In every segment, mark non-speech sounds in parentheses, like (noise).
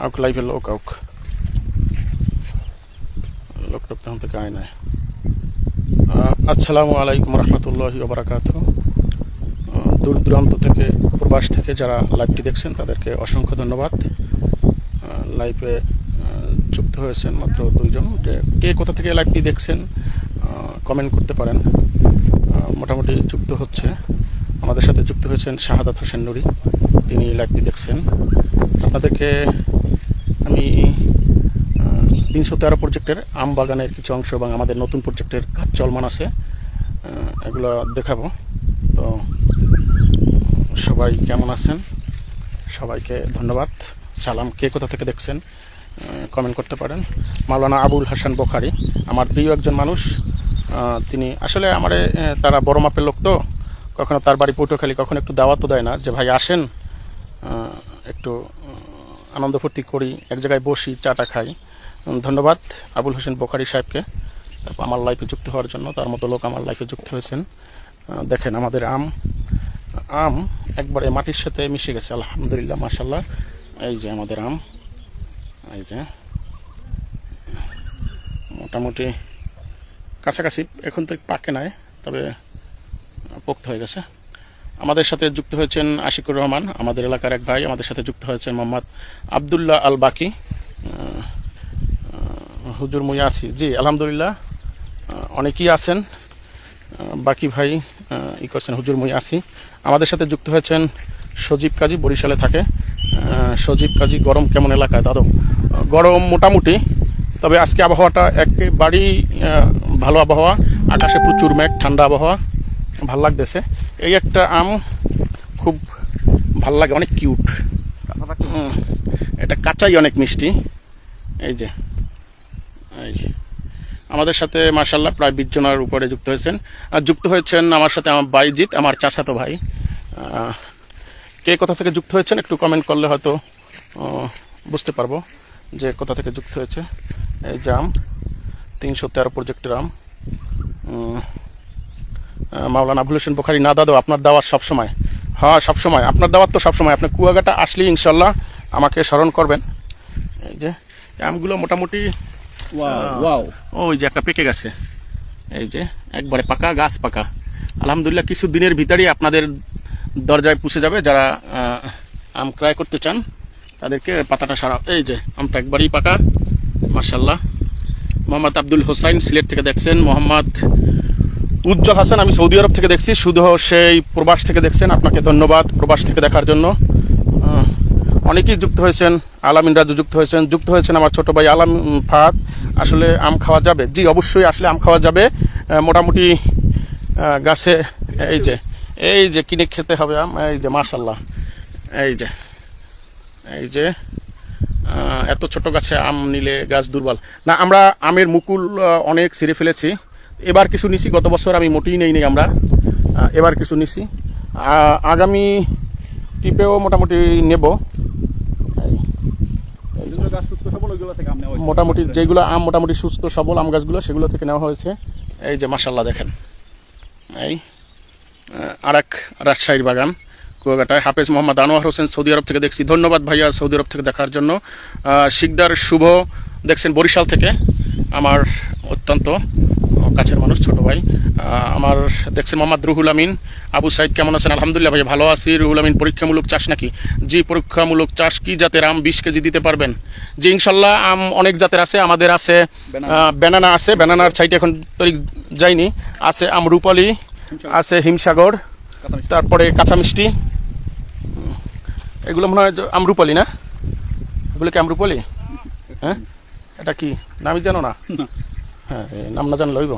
আউক লাইফে লোক আউক লোক টোক তখন থেকে আয় নাই আসসালামু আলাইকুম রহমতুল্লাহি ওবরাকাত দূর দূরান্ত থেকে প্রবাস থেকে যারা লাইভটি দেখছেন তাদেরকে অসংখ্য ধন্যবাদ লাইভে যুক্ত হয়েছেন মাত্র দুইজন কে কোথা থেকে লাইভটি দেখছেন কমেন্ট করতে পারেন মোটামুটি যুক্ত হচ্ছে আমাদের সাথে যুক্ত হয়েছেন শাহাদাত হোসেন নুরি তিনি লাইভটি দেখছেন আপনাদেরকে আমি তিনশো তেরো প্রজেক্টের আম বাগানের কিছু অংশ এবং আমাদের নতুন প্রজেক্টের কাজ চলমান আছে এগুলো দেখাবো। তো, সবাই কেমন আছেন? সবাইকে ধন্যবাদ। সালাম, কে কোথা থেকে দেখছেন কমেন্ট করতে পারেন। মাওলানা আবুল হাসান বোখারি, আমার প্রিয় একজন মানুষ তিনি আসলে আমার তারা বড় মাপের লোক তো, কখনো তার বাড়ি পটুয়াখালী, কখনো একটু দাওয়াতও দেয় না। যে ভাই আসেন একটু আনন্দ ফুর্তি করি, এক জায়গায় বসি, চাটা খাই। ধন্যবাদ আবুল হোসেন বোখারি সাহেবকে। তারপর আমার লাইফে যুক্ত হওয়ার জন্য, তার মতো লোক আমার লাইফে যুক্ত হয়েছেন। দেখেন আমাদের আম। আম একবারে মাটির সাথে মিশে গেছে, আলহামদুলিল্লাহ মাসাল্লাহ এই যে আমাদের আম, এই যে। মোটামুটি কাছাকাছি, এখন তো পাকে নাই, তবে পোক্ত হয়ে গেছে। আমাদের সাথে যুক্ত হয়েছেন আশিকুর রহমান, আমাদের এলাকার এক ভাই, আমাদের সাথে যুক্ত হয়েছেন মোহাম্মদ আবদুল্লাহ আল বাকি হুজুর মুয়াসি জি, আলহামদুলিল্লাহ। অনেকেই আছেন। বাকি ভাই ই করছেন, হুজুর মুয়াসি আমাদের সাথে যুক্ত হয়েছেন সজীব কাজী, বরিশালে থাকে। সজীব কাজী, গরম কেমন এলাকায়? দাদু, গরম মোটামুটি, তবে আজকে আবহাওয়াটা একেবারেই ভালো আবহাওয়া। আকাশে প্রচুর মেঘ, ঠান্ডা আবহাওয়া। ভালো লাগতেছে। এই একটা আম খুব ভালো লাগে অনেক কিউট। এটা কাঁচাই অনেক মিষ্টি। এই যে এই। আমাদের সাথে মার্শাল্লাহ প্রায় বিশ জনের উপরে যুক্ত হয়েছেন। আর যুক্ত হয়েছেন আমার সাথে আমার বাইজিৎ আমার চাচাতো ভাই। কে কোথা থেকে যুক্ত হয়েছেন একটু কমেন্ট করলে হয়তো বুঝতে পারব যে কোথা থেকে যুক্ত হয়েছে। এই যে আম তিনশো তেরো প্রজেক্টের আম। মাওলানা আবুল হোসেন বোখারি না দাদু আপনার দাওয়াত সবসময়। হ্যাঁ সবসময়। আপনার দাওয়াত তো সবসময়। আপনি কুয়াকাটা আসলেই ইনশাল্লাহ আমাকে স্মরণ করবেন। এই যে আমগুলো মোটামুটি ওয়াও ওই যে একটা পেকে গেছে। এই যে একবারে পাকা গাছ পাকা। আলহামদুলিল্লাহ কিছু দিনের ভিতরেই আপনাদের দরজায় পুষে যাবে। যারা আম ক্রয় করতে চান তাদেরকে পাতাটা সারা এই যে আমটা একবারেই পাকা। মার্শাল্লাহ মোহাম্মদ আব্দুল হোসাইন সিলেট থেকে দেখছেন। মোহাম্মদ উজ্জ্বল হাসান, আমি সৌদি আরব থেকে দেখছি। শুধু সেই প্রবাস থেকে দেখছেন। আপনাকে ধন্যবাদ প্রবাস থেকে দেখার জন্য। অনেকেই যুক্ত হয়েছেন। আলামিন রাজু যুক্ত হয়েছেন। যুক্ত হয়েছেন আমার ছোট ভাই আলাম ফাহাদ। আসলে আম খাওয়া যাবে। জি, অবশ্যই আসলে আম খাওয়া যাবে। মোটামুটি গাছে, এই যে এই যে কিনে খেতে হবে আম, এই যে মাশাল্লাহ এই যে এই যে এত ছোট গাছে আম নিলে গাছ দুর্বল। না, আমরা আমের মুকুল অনেক ছিঁড়ে ফেলেছি। এবার কিছু নিছি গত বছর আমি মোটেই নেই নেই আমরা। এবার কিছু নিছি। আগামী টিপেও মোটামুটি নেব। গাছ সুস্থ সবল ওইগুলো থেকে আম নেওয়া মোটামুটি যেগুলো আম মোটামুটি সুস্থ সবল আম গাছগুলো সেগুলো থেকে নেওয়া হয়েছে। এই যে মাসাল্লাহ দেখেন। এই আর এক রাজশাহীর বাগান কুয়াকাটায়। হাফেজ মোহাম্মদ আনোয়ার হোসেন সৌদি আরব থেকে দেখছি। ধন্যবাদ ভাইয়া সৌদি আরব থেকে দেখার জন্য। শিকদার শুভ দেখছেন বরিশাল থেকে আমার অত্যন্ত কাছের মানুষ ছোট ভাই। আমার দেখছেন মোহাম্মদ রুহুল আমিন। আবু সাইদ কেমন আছেন? আলহামদুলিল্লাহ ভাই ভালো আছি। রুহুল আমিন পরীক্ষামূলক চাষ নাকি? জি পরীক্ষামূলক চাষ কি জাতের আম বিশ কেজি দিতে পারবেন? জি ইনশাল্লাহ আম অনেক জাতের আছে। আমাদের আছে। ব্যানানা আছে। ব্যানানার সাইটে এখন তৈরি যায়নি আছে আম রূপালি আছে হিমসাগর তারপরে কাঁচা মিষ্টি এগুলো মনে হয় আমরুপালি না? এগুলো কি আমরুপালি হ্যাঁ? এটা কি? নামই জানো না। হ্যাঁ নাম না জানলে লইব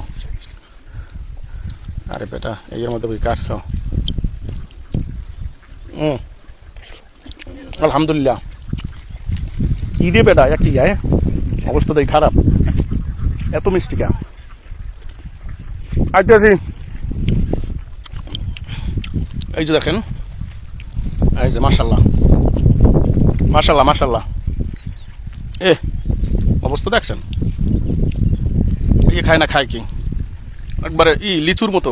আরে বেটা এর মধ্যে বই কাটছ হুম আলহামদুলিল্লাহ। কি রে বেটা এক কি অবস্থা দেখ খারাপ। এত মিষ্টি কা আইতেছি। এই যে দেখেন, এই যে মাশাল্লাহ মাশাল্লাহ মাশাল্লাহ এ অবস্থা দেখছেন? এই খায় না খায় কি? একবারে ই লিচুর মতো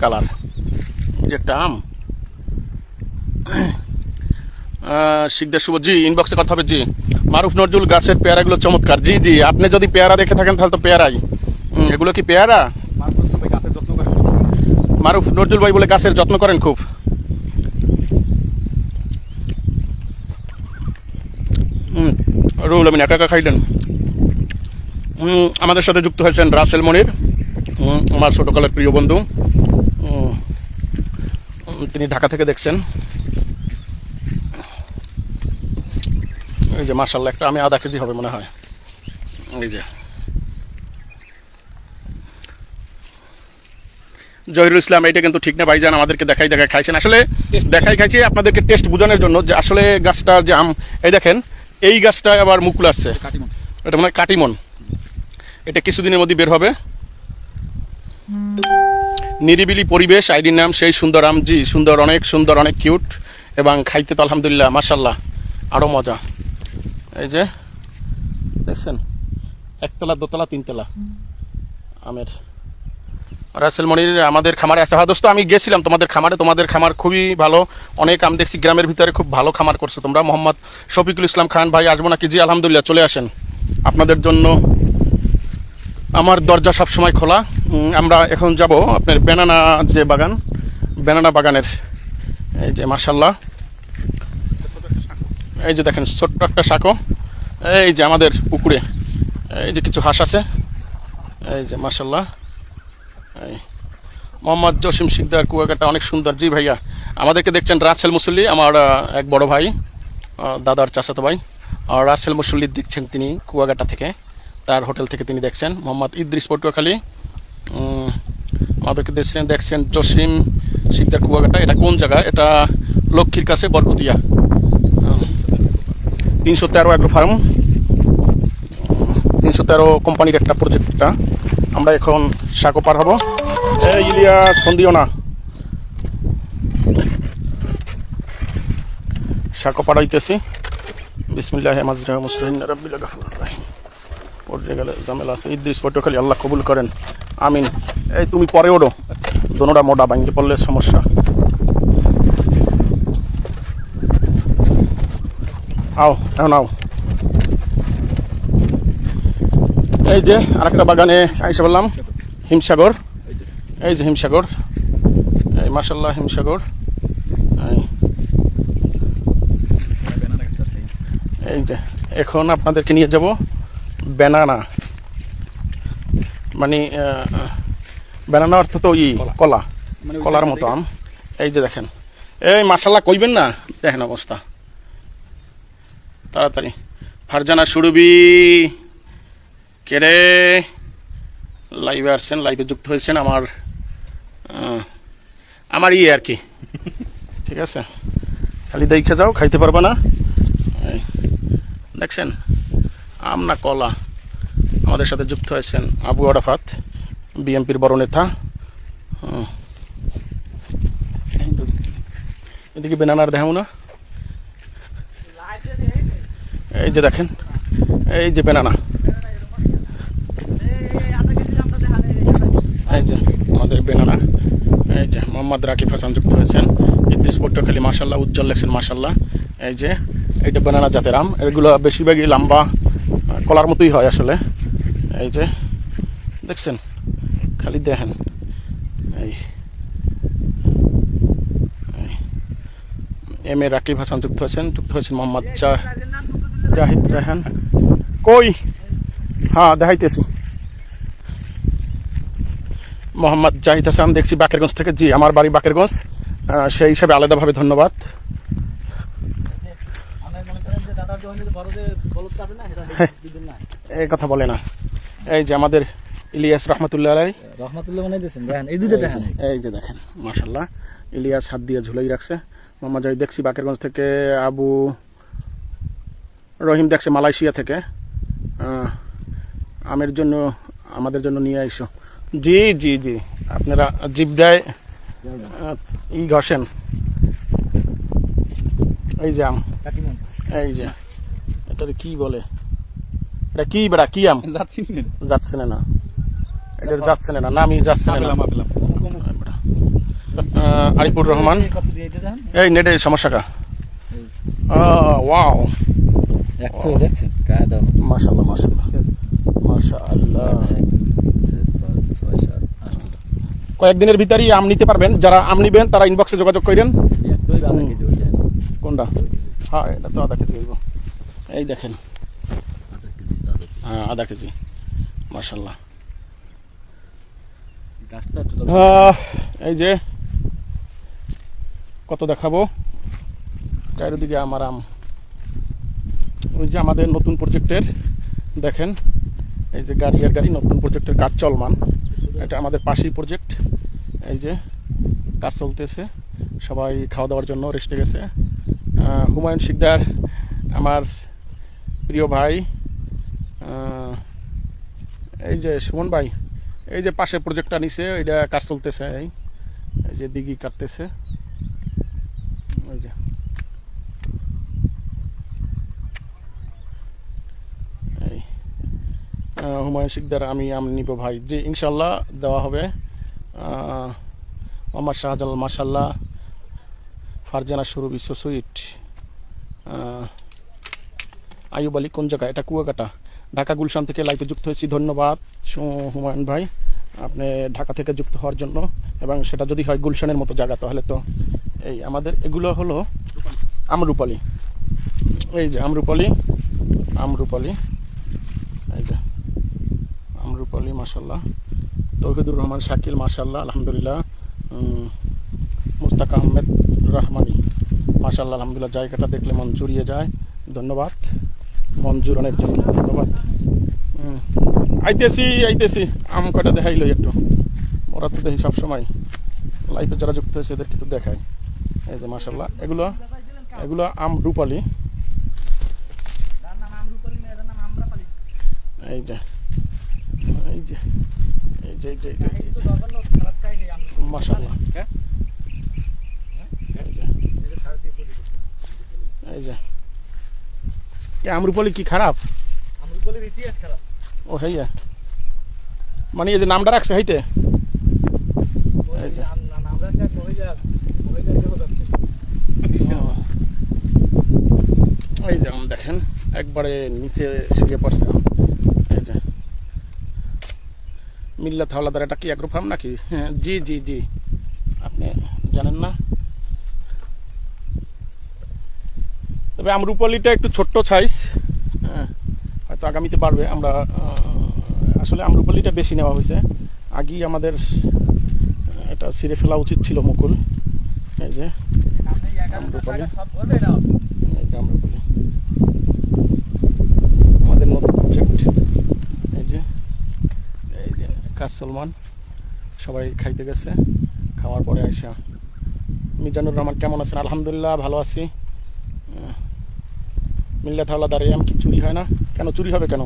কালার। যে একটা আম। আহ, শিকদার শুভ জি ইনবক্সে কথা হবে জি। মারুফ নজরুল গাছের পেয়ারাগুলো চমৎকার। জি জি আপনি যদি পেয়ারা দেখে থাকেন তাহলে তো পেয়ারাই। এগুলো কি পেয়ারা? মারুফ নজরুল ভাই বলে গাছের যত্ন করেন খুব। রুল আমিন একা একা খাইলেন। আমাদের সাথে যুক্ত হয়েছেন রাসেল মনির আমার ছোটকালের প্রিয় বন্ধু। তিনি ঢাকা থেকে দেখছেন। এই যে মার্শাল্লাহ একটা আমি আধা কেজি হবে মনে হয়। এই যে। জহিরুল ইসলাম এটা কিন্তু ঠিক না ভাইজান আমাদেরকে দেখাই দেখাই খাইছেন। আসলে দেখাই খাইছে আপনাদেরকে টেস্ট বোঝানোর জন্য যে আসলে গাছটা যে আম এই দেখেন এই গাছটা আবার মুকুল আসছে। কাটিমন। এটা মানে কাটিমন। এটা কিছুদিনের মধ্যে বের হবে। নিরিবিলি পরিবেশ, আইডির নাম সেই সুন্দর আম জি সুন্দর, অনেক সুন্দর, অনেক কিউট এবং খাইতে তো আলহামদুলিল্লাহ মাসাল্লাহ আরও মজা। এই যে, দেখছেন? একতলা, দোতলা, তিনতলা আমের। রাসেল মনির, আমাদের খামারে আছে। হ্যাঁ দোস্ত, আমি গেছিলাম তোমাদের খামারে। তোমাদের খামার খুবই ভালো। অনেক আমি দেখছি, গ্রামের ভিতরে খুব ভালো খামার করছ তোমরা। মোহাম্মদ শফিকুল ইসলাম খান ভাই, আসব নাকি? জি, আলহামদুলিল্লাহ, চলে আসেন। আপনাদের জন্য আমার দরজা সব সময় খোলা আমরা এখন যাব আপনার বেনানা যে বাগান, বেনানা বাগানের, এই যে মার্শাল্লাহ এই যে দেখেন, ছোট্ট একটা শাকো এই যে আমাদের পুকুরে, এই যে কিছু হাঁস আছে। এই যে মার্শাল্লাহ এই, মোহাম্মদ জসিম সিকদার কুয়াকাটা অনেক সুন্দর। জি ভাইয়া, আমাদেরকে দেখছেন রাসেল মুসল্লি, আমার এক বড় ভাই দাদার চাচাতো ভাই। আর রাসেল মুসল্লি দেখছেন তিনি কুয়াকাটা থেকে। তার হোটেল থেকে তিনি দেখছেন। মোহাম্মদ ইদ্রিস পটুয়াখালী। আমাদেরকে দেখছেন দেখছেন জসিম সিকদার কুয়াকাটা। এটা কোন জায়গা? এটা লক্ষ্মীর কাছে বরকতিয়া। তিনশো তেরো অ্যাগ্রো ফার্ম তিনশো তেরো কোম্পানির একটা প্রজেক্টটা আমরা এখন সাঁকো পার হব। ইলিয়াস ফোন দিও না। সাঁকো পার হইতেছি। বিসমিল্লাহ মাজরা মুসলিম রব্বিল গাফুর রাহিম। পড়ে গেলে ঝামেলা আছে। ইদ্রিস পটুয়াখালী আল্লাহ কবুল করেন। আমিন। এই তুমি পরে ওড়ো। দোনোটা মোটা ভাঙ্গে পড়লে সমস্যা। আও, এখন আও। এই যে আরেকটা বাগানে আইসা বললাম হিমসাগর। এই যে হিমসাগর। এই মাসাল্লাহ হিমসাগর। এই যে, এখন আপনাদেরকে নিয়ে যাব। ব্যানানা মানে ব্যানানা অর্থ তো ই কলা। মানে কলার মতো আম। এই যে দেখেন। এই মাসাল্লাহ কইবেন না? দেখেন অবস্থা। তাড়াতাড়ি। ফারজানা সুরবি কেরে লাইভে আসছেন লাইভে যুক্ত হয়েছেন আমার আমার ইয়ে আর কি। (laughs) ঠিক আছে। খালি দেখে যাও খাইতে পারবে না। দেখছেন? আম না কলা আমাদের সাথে যুক্ত হয়েছেন আবু আরাফাত বিএমপির বড় নেতা। এদিকে বেনানার দেখাবো না এই যে দেখেন, এই যে বেনানা। এই যে আমাদের বেনানা। এই যে মোহাম্মদ রাকিব হাসান যুক্ত হয়েছেন। ইদ্রিস পট্টখালী মাসাল্লাহ উজ্জ্বল লেখছেন মাসাল্লাহ এই যে এইটা বেনানা জাতের আম। এগুলো বেশিরভাগই লম্বা কলার মতোই হয় আসলে। এই যে, দেখছেন? খালি দেখেন। এই। এম এ রাকিব হাসান যুক্ত হয়েছেন যুক্ত হয়েছেন মোহাম্মদ জাহিদ রেহান। কই? হ্যাঁ দেখাইতেছি। মোহাম্মদ জাহিদ হাসান, দেখছি বাকেরগঞ্জ থেকে। জি, আমার বাড়ি বাকেরগঞ্জ। সেই হিসাবে আলাদাভাবে ধন্যবাদ। আমরা করেন যে দাদার যখন যদি বড় যে বলদটা আছে না। সেটা দিবেন না এই কথা বলে না। এই যে আমাদের ইলিয়াস রহমতুল্লাহ আলাই রহমাতুল্লাহ দেখেন এই দুটো দেখেন। এই যে দেখেন মাশাল্লাহ ইলিয়াস হাত দিয়ে ঝুলাই রাখছে। মোহাম্মদ জাহিদ দেখছি বাকেরগঞ্জ থেকে আবু রহিম দেখছে মালয়েশিয়া থেকে। আমের জন্য আমাদের জন্য নিয়ে আইসো। জি জি জি। আপনারা জিবদায় ই ঘষেন। এই যে আম। এই যে। এটা কি বলে? এটা কি বেড়া? কি আম? যাচ্ছি না যাচ্ছে না এটা যাচ্ছে না নামই যাচ্ছে না আরিফুর রহমান। এই নেটের সমস্যাটা। ওয়াও। মাশাল্লাহ মাশাল্লাহ আটটা কয়েকদিনের ভিতরেই আম নিতে পারবেন। যারা আম নিবেন তারা ইনবক্সে যোগাযোগ করেন কোনটা? হ্যাঁ এটা তো আধা কেজি এই দেখেন। হ্যাঁ আধা কেজি। মাশাল্লাহ গাছটা এই যে কত দেখাবো? চারিদিকে আমার আম। ওই যে আমাদের নতুন প্রজেক্টের দেখেন এই যে গাড়ি আর গাড়ি নতুন প্রজেক্টের কাজ চলমান। এটা আমাদের পাশেই প্রজেক্ট। এই যে কাজ চলতেছে। সবাই খাওয়া দাওয়ার জন্য রেস্টে গেছে। হুমায়ুন শিকদার আমার প্রিয় ভাই এই যে সুমন ভাই, এই যে পাশে প্রজেক্টটা নিছে এটা কাজ চলতেছে, এই যে দিঘি কাটতেছে। ওই যে। হুমায়ুন শিকদার, আমি, আম নিব ভাই। যে ইনশাল্লাহ দেওয়া হবে। আমার শাহজালাল মাসাল্লাহ ফারজানা শুরু বিশ্ব সুইট আয়ুব আলী কোন জায়গা এটা কুয়াকাটা। ঢাকা গুলশান থেকে লাইভে যুক্ত হয়েছি। ধন্যবাদ। হুমায়ুন ভাই, আপনি ঢাকা থেকে যুক্ত হওয়ার জন্য। এবং সেটা যদি হয় গুলশানের মতো জায়গা, তাহলে তো এই আমাদের এগুলো হলো আমরুপালি। এই যে আমরুপালি আমরুপালি, এই যে আমরুপালি মাসাল্লাহ তৌহিদুর রহমান, শাকিল মাসাল্লাহ আলহামদুলিল্লাহ। মুস্তাক আহমেদ, রহমানি। মাসাল্লাহ আলহামদুলিল্লাহ, জায়গাটা দেখলে মন জুড়িয়ে যায়। ধন্যবাদ। জুড়ানোর জন্য। ধন্যবাদ। আইতেছি আইতেছি। আম কটা দেখাইলো একটু। ওরা তো দেখি সবসময় লাইফে যারা যুক্ত হয়েছে এদেরকে একটু দেখাই। এই যে মাসাল্লাহ এগুলো এগুলো আম রূপালি। এই যে এই যে এই যে এই যে এই যে, এই যে এই যে। আমরুপালি কি খারাপ? আমরুপলির ইতিহাস খারাপ। ও হইয়া। মানে এই যে নামটা রাখছে হইতে? এই যে। আম দেখেন একবারে নিচে শুয়ে পড়ছে আম। এই যে। মিল্লাত হাওলাদার এটা কি অ্যাগ্রো ফার্ম নাকি? হ্যাঁ জি জি জি। আপনি জানেন না? তবে আমরুপালিটা একটু ছোট্ট সাইজ হ্যাঁ। হয়তো আগামীতে বাড়বে আমরা আসলে আমরুপালিটা বেশি নেওয়া হয়েছে। আগেই আমাদের এটা ছিঁড়ে ফেলা উচিত ছিল মুকুল। এই যে আমরুপালি আমাদের নতুন প্রজেক্ট এই যে এই যে কাজ সলমান সবাই খাইতে গেছে খাওয়ার পরে আইসা। মিজানুর রহমান কেমন আছেন? আলহামদুলিল্লাহ ভালো আছি। মিল্লাত হাওলাদার এই আম কি চুরি হয় না। কেন? চুরি হবে কেন?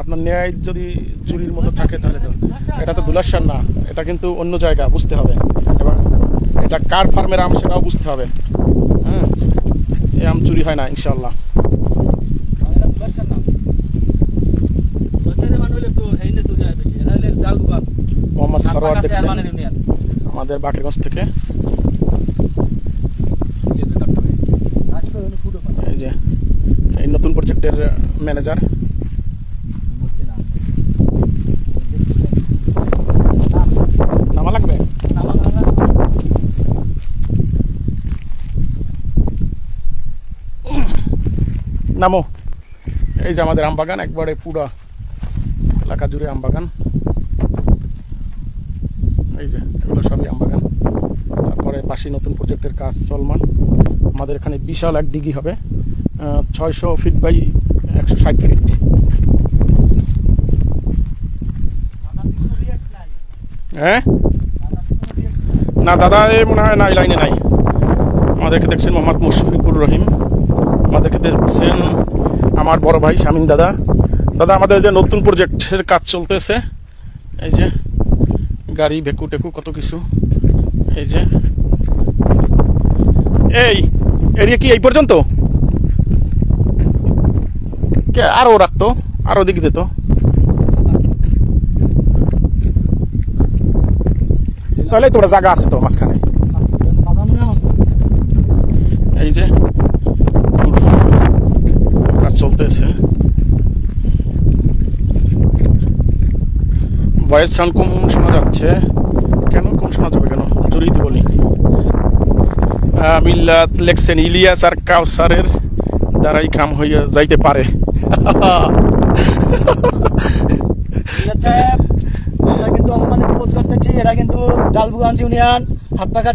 আপনার ন্যায় যদি চুরির মতো থাকে তাহলে তো এটা তো দুলাসার না, এটা কিন্তু অন্য জায়গা, বুঝতে হবে। এবং এটা কার ফার্মের আম সেটাও বুঝতে হবে। হ্যাঁ এই আম চুরি হয় না ইনশাল্লাহ আমাদের বাকেরগঞ্জ থেকে এই যে এই নতুন ম্যানেজার নামা লাগবে? নামো। এই যে আমাদের আমবাগান, একবারে পুরা এলাকা জুড়ে আমবাগান। এই যে, এগুলো সবই আমবাগান। তারপরে পাশে নতুন প্রজেক্টের কাজ চলমান। আমাদের এখানে বিশাল এক ডিগি হবে। ছয়শো ফিট বাই একশো ষাট ফিট হ্যাঁ? না, দাদা, এ মনে হয় নাই, লাইনে নাই। আমাদেরকে দেখছেন মোহাম্মদ মুশফিকুর রহিম। আমাদেরকে দেখছেন আমার বড় ভাই শামিন দাদা। দাদা, আমাদের যে নতুন প্রজেক্টের কাজ চলতেছে, এই যে গাড়ি, ভেকু টেকু, কত কিছু, এই যে। এই, এরিয়া কি এই পর্যন্ত? কে আরও রাখতো আরও দিক দিত। তাহলে তোরা জায়গা আছে তো মাঝখানে। এই যে কাজ চলতেছে। ভয়েস সাউন্ড কম শোনা যাচ্ছে। কেন কম শোনা যাবে কেন? জড়িয়ে তো বলি মিল্লাত লেখছেন, ইলিয়াস আর কাউসারের দ্বারাই কাম হইয়া যাইতে পারে। আমরা কিন্তু বোধ করতেছি, এরা কিন্তু ডালবুগাঞ্জ ইউনিয়ন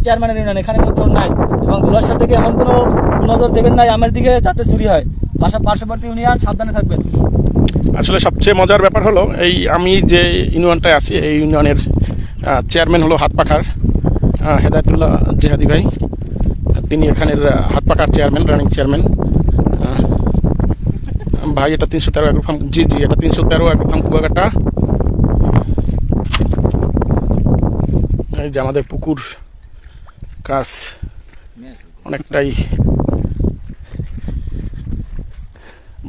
চেয়ারম্যানের ইউনিয়ন, এখানে নাই। এবং এমন কোনো নজর দেবেন নাই দিকে চুরি হয়? পার্শ্ববর্তী ইউনিয়ন, সাবধানে থাকবেন। আসলে সবচেয়ে মজার ব্যাপার হলো, এই আমি যে ইউনিয়নটায় আছি, এই ইউনিয়নের চেয়ারম্যান হলো হাতপাখার হেদায়তুল্লাহ জেহাদি ভাই। তিনি এখানের হাতপাখার চেয়ারম্যান, রানিং চেয়ারম্যান। ভাই, এটা তিনশো তেরো এগ্রো ফার্ম জি জি, এটা তিনশো তেরো এগ্রো ফার্ম কুয়াকাটা। এই যে আমাদের পুকুর কাজ অনেকটাই।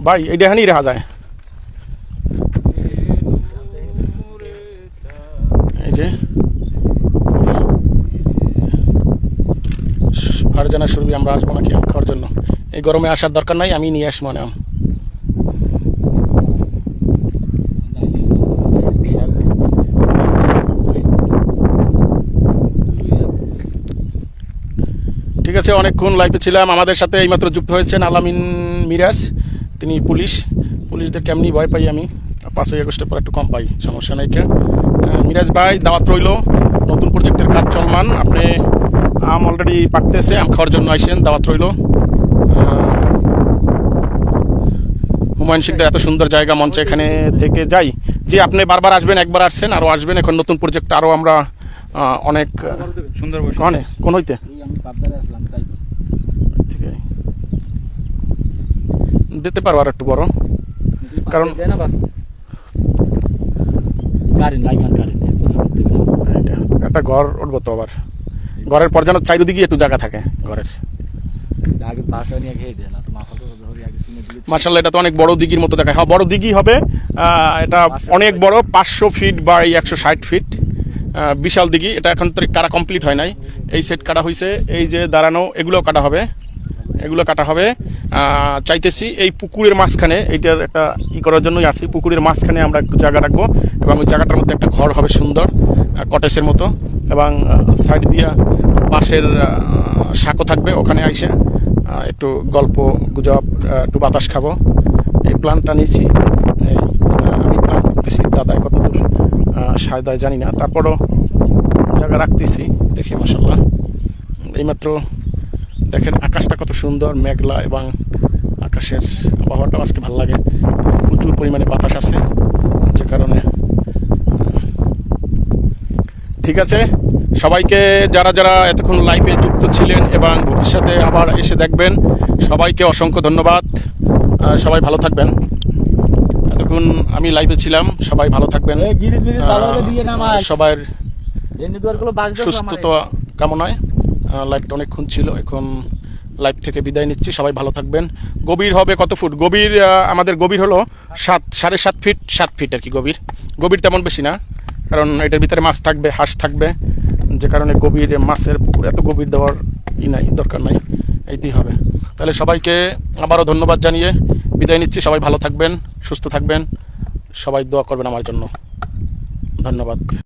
ভাই এইটা হানি রাখা যায়। এই যে। ফারজানা সুরভি, আমরা আসব নাকি? খাওয়ার জন্য। এই গরমে আসার দরকার নাই, আমি নিয়ে আসব না। ঠিক আছে অনেকক্ষণ লাইফে ছিলাম। আমাদের সাথে এইমাত্র যুক্ত হয়েছেন আলামিন মিরাজ। তিনি পুলিশ। পুলিশদের কেমনি ভয় পাই আমি। পাঁচই আগস্টের পর একটু কম পাই, সমস্যা নেই মিরাজ ভাই, দাওয়াত রইল। নতুন প্রজেক্টের কাজ চলমান। আপনি আম অলরেডি পাকতেছে, আম খাওয়ার জন্য আইসেন, দাওয়াত রইল। হুমায়ুন শিকদার এত সুন্দর জায়গা মঞ্চে এখানে থেকে যাই। যে আপনি বারবার আসবেন, একবার আসছেন আরও আসবেন। এখন নতুন প্রজেক্ট আরও আমরা অনেক সুন্দর বসে কনে কোন হইতে আমি পাবদারে আসলাম তাই থেকে দিতে পারব আর একটু বড়। কারণ- একটা ঘর উঠবো তো আবার। ঘরের পর যেন চারিদিকে একটু জায়গা থাকে ঘরের। মার্শাল্লাহ এটা তো অনেক বড় দিঘির মতো দেখায় হ্যাঁ। বড় দিঘি হবে এটা অনেক বড় পাঁচশো ফিট বা একশো ষাট ফিট বিশাল দিঘি। এটা এখন তো কাটা কমপ্লিট হয় নাই। এই সেট কাটা হয়েছে এই যে দাঁড়ানো, এগুলো কাটা হবে। এগুলো কাটা হবে। চাইতেছি এই পুকুরের মাঝখানে, এইটার একটা ই করার জন্যই আসি। পুকুরের মাঝখানে আমরা একটু জায়গা রাখব এবং ওই জায়গাটার মধ্যে একটা ঘর হবে সুন্দর কটেজের মতো এবং সাইড দিয়া বাঁশের সাঁকো থাকবে ওখানে আইসে। একটু গল্প, গুজব একটু বাতাস খাব। এই প্ল্যানটা নিয়েছি। আমি প্ল্যান করতেছি। দাদায় কত দূর সায়দায় জানি না। তারপরও জায়গা রাখতেছি, দেখি মাসাল্লাহ এইমাত্র দেখেন আকাশটা কত সুন্দর, মেঘলা এবং আকাশের আবহাওয়াটাও আজকে ভালো লাগে। প্রচুর পরিমাণে বাতাস আছে, যে কারণে। ঠিক আছে, সবাইকে যারা যারা এতক্ষণ লাইভে যুক্ত ছিলেন এবং ভবিষ্যতে আবার এসে দেখবেন, সবাইকে অসংখ্য ধন্যবাদ। সবাই ভালো থাকবেন। এতক্ষণ আমি লাইভে ছিলাম সবাই ভালো থাকবেন। সবার সুস্থতা কামনায় লাইভটা অনেকক্ষণ ছিল এখন লাইভ থেকে বিদায় নিচ্ছি সবাই ভালো থাকবেন। গভীর হবে কত ফুট? গভীর আমাদের গভীর হলো সাত সাড়ে সাত ফিট সাত ফিট আর কি গভীর। গভীর তেমন বেশি না কারণ এটার ভিতরে মাছ থাকবে হাঁস থাকবে। যে কারণে গভীর মাছের পুকুর এত গভীর দেওয়ার ই নাই, দরকার নাই এইটাই হবে। তাহলে সবাইকে আবারও ধন্যবাদ জানিয়ে বিদায় নিচ্ছি। সবাই ভালো থাকবেন, সুস্থ থাকবেন। সবাই দোয়া করবেন আমার জন্য। ধন্যবাদ।